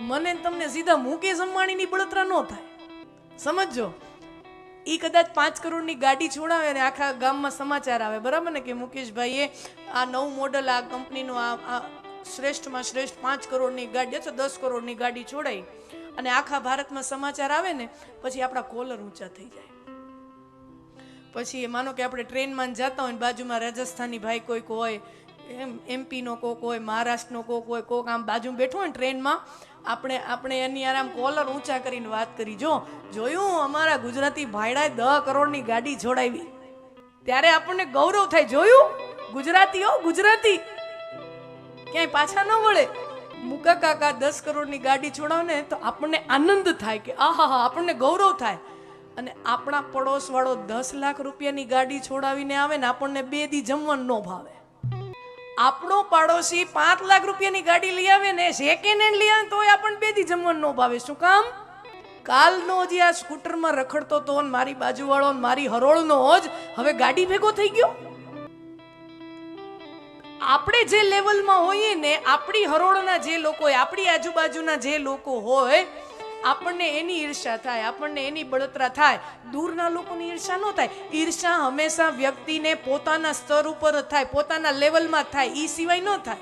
મને તમને સીધા મુકેશ અંબાણીની બળતરા ન થાય. સમજજો? એ કદાચ પાંચ કરોડની ગાડી છોડાવે અને આખા ગામમાં સમાચાર આવે, બરાબર ને? કે મુકેશભાઈએ આ નવું મોડલ આ કંપનીનું આ શ્રેષ્ઠમાં શ્રેષ્ઠ પાંચ કરોડની ગાડી અથવા દસ કરોડની ગાડી છોડાઈ અને આખા ભારતમાં સમાચાર આવે ને, પછી આપણા કોલર ઊંચા થઈ જાય. પછી એ માનો કે આપણે ટ્રેનમાં જતા હોય ને બાજુમાં રાજસ્થાની ભાઈ કોઈક હોય, એમ એમપીનો કોક હોય, મહારાષ્ટ્રનો કોક હોય, કોક આમ બાજુ બેઠો હોય ટ્રેનમાં આપણે આપણે એની આરામ કોલર ઊંચા કરીને વાત કરી. જો, જોયું અમારા ગુજરાતી ભાઈડાએ દહ કરોડની ગાડી છોડાવી ત્યારે આપણને ગૌરવ થાય. જોયું? ગુજરાતીઓ, ગુજરાતી. ક્યાંય પાછા ન વળે. મુકા કાકા, દસ કરોડની ગાડી છોડાવને તો આપણને આનંદ થાય કે આહા હા આપણને ગૌરવ થાય. અને આપણા પડોશવાળો દસ લાખ રૂપિયાની ગાડી છોડાવીને આવે ને આપણને બે દી જમવાનું ન ભાવે. આપણો પાડોશી પાંચ લાખ રૂપિયાની ગાડી લઈ આવે ને સેકન્ડ હેન્ડ લઈ આવે તોય આપણને બે દી જમવાનું ન ભાવે. શું કામ? કાલનો જે આ સ્કૂટરમાં રખડતો તો મારી બાજુવાળો ને મારી હરોળનો જ હવે ગાડી ભેગો થઈ ગયો? આપણે જે લેવલમાં હોઈએ ને આપણી હરોળના જે લોકો હોય, આપણી આજુબાજુના જે લોકો હોય આપણને એની ઈર્ષા થાય, આપણને એની બળતરા થાય. દૂરના લોકોની ઈર્ષા ન થાય. ઈર્ષા હંમેશા વ્યક્તિને પોતાના સ્તર ઉપર થાય, પોતાના લેવલમાં થાય. એ સિવાય ન થાય.